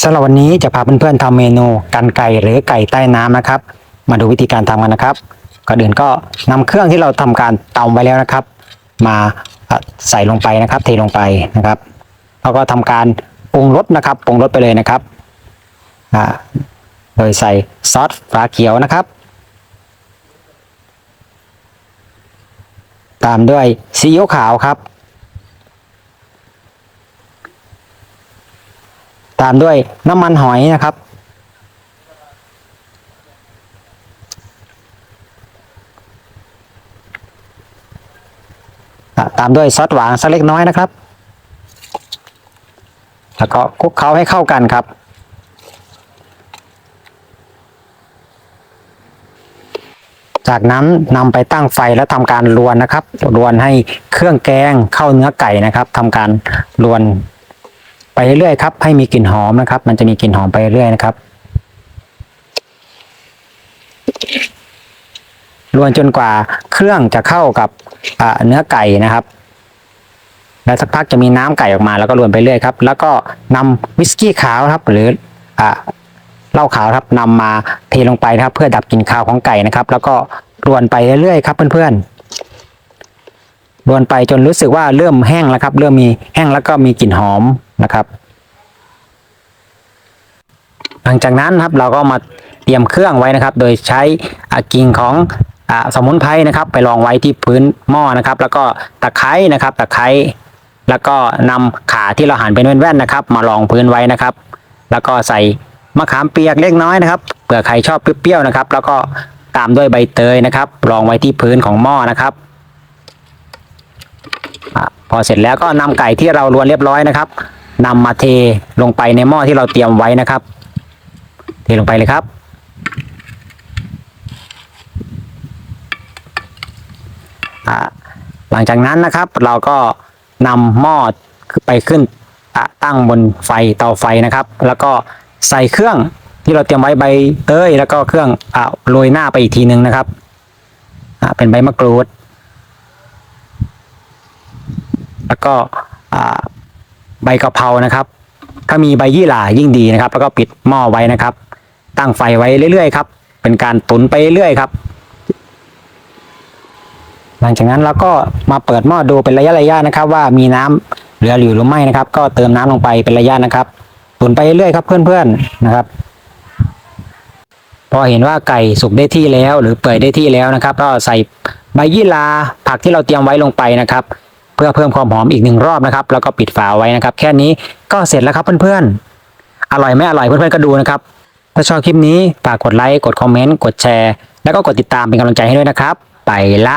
สำหรับวันนี้จะพาเพื่อนๆทำเมนูกันไก่หรือไก่ใต้น้ำนะครับ มาดูวิธีการทำกันนะครับก่อนอื่นก็นำเครื่องที่เราทำการตำไว้แล้วนะครับ มาใส่ลงไปนะครับ เทลงไปนะครับแล้วก็ทำการปรุงรสนะครับปรุงรสไปเลยนะครับโดยใส่ซอสฝาเขียวนะครับ ตามด้วยซีอิ๊วขาวครับ ตามด้วยน้ำมันหอยนะครับ ตามด้วยซอสหวานสักเล็กน้อยนะครับ แล้วก็คลุกเคล้าให้เข้ากันครับจากนั้นนำไปตั้งไฟแล้วทำการรวนนะครับ รวนให้เครื่องแกงเข้าเนื้อไก่นะครับทำการรวน เรื่อยๆครับให้มีกลิ่นหอมนะครับ มันจะมีกลิ่นหอมไปเรื่อยนะครับรวนจนกว่าเครื่องจะเข้ากับเนื้อไก่นะครับ แล้วสักพักจะมีน้ำไก่ออกมา แล้วก็รวนไปเรื่อยครับ แล้วก็นำวิสกี้ขาวครับ หรืออเหล้าขาวครับนำมาเทลงไปนะครับ เพื่อดับกลิ่นคาวของไก่นะครับ แล้วก็รวนไปเรื่อยๆครับเพื่อนๆ รวนไปจนรู้สึกว่าเริ่มแห้งแล้วครับ เริ่มมีแห้งแล้วก็มีกลิ่นหอมนะครับ หลังจากนั้นครับเราก็มาเตรียมเครื่องไว้นะครับ โดยใช้อะกิ่งของอสมุนไพรนะครับ ไปรองไว้ที่พื้นหม้อนะครับ แล้วก็ตะไคร้นะครับตะไคร้แล้วก็นำขาที่เราหั่นเป็นแว่นๆนะครับ มารองพื้นไว้นะครับ แล้วก็ใส่มะขามเปียกเล็กน้อยนะครับเผื่อใครชอบเปรี้ยวๆนะครับ แล้วก็ตามด้วยใบเตยนะครับ รองไว้ที่พื้นของหม้อนะครับ พอเสร็จแล้วก็นำไก่ที่เรารวนเรียบร้อยนะครับนำมาเทลงไปในหม้อที่เราเตรียมไว้นะครับ เทลงไปเลยครับ หลังจากนั้นนะครับเราก็นำหม้อไปขึ้นตั้งบนไฟเตาไฟนะครับ แล้วก็ใส่เครื่องที่เราเตรียมไว้ใบเตยแล้วก็เครื่องอโรยหน้าไปอีกทีหนึ่งนะครับเป็นใบมะกรูด แล้วก็ใบกะเพรานะครับ ถ้ามีใบยี่หร่ายิ่งดีนะครับ แล้วก็ปิดหม้อไว้นะครับ ตั้งไฟไว้เรื่อยๆครับ เป็นการตุนไปเรื่อยๆครับ หลังจากนั้นเราก็มาเปิดหม้อดูเป็นระยะๆนะครับ ว่ามีน้ำเหลืออยู่หรือไม่นะครับ ก็เติมน้ำลงไปเป็นระยะนะครับ ตุนไปเรื่อยๆครับ เพื่อนๆนะครับพอเห็นว่าไก่สุกได้ที่แล้ว หรือเปื่อยได้ที่แล้วนะครับ ก็ใส่ใบยี่หร่าผักที่เราเตรียมไว้ลงไปนะครับ พื่อเพิ่มความหอมอีกหนึ่งรอบนะครับ แล้วก็ปิดฝาไว้นะครับ แค่นี้ก็เสร็จแล้วครับเพื่อนๆ อร่อยไม่อร่อยเพื่อนๆก็ดูนะครับ ถ้าชอบคลิปนี้ฝากกดไลค์ กดคอมเมนต์ กดแชร์ แล้วก็กดติดตามเป็นกำลังใจให้ด้วยนะครับ ไปละ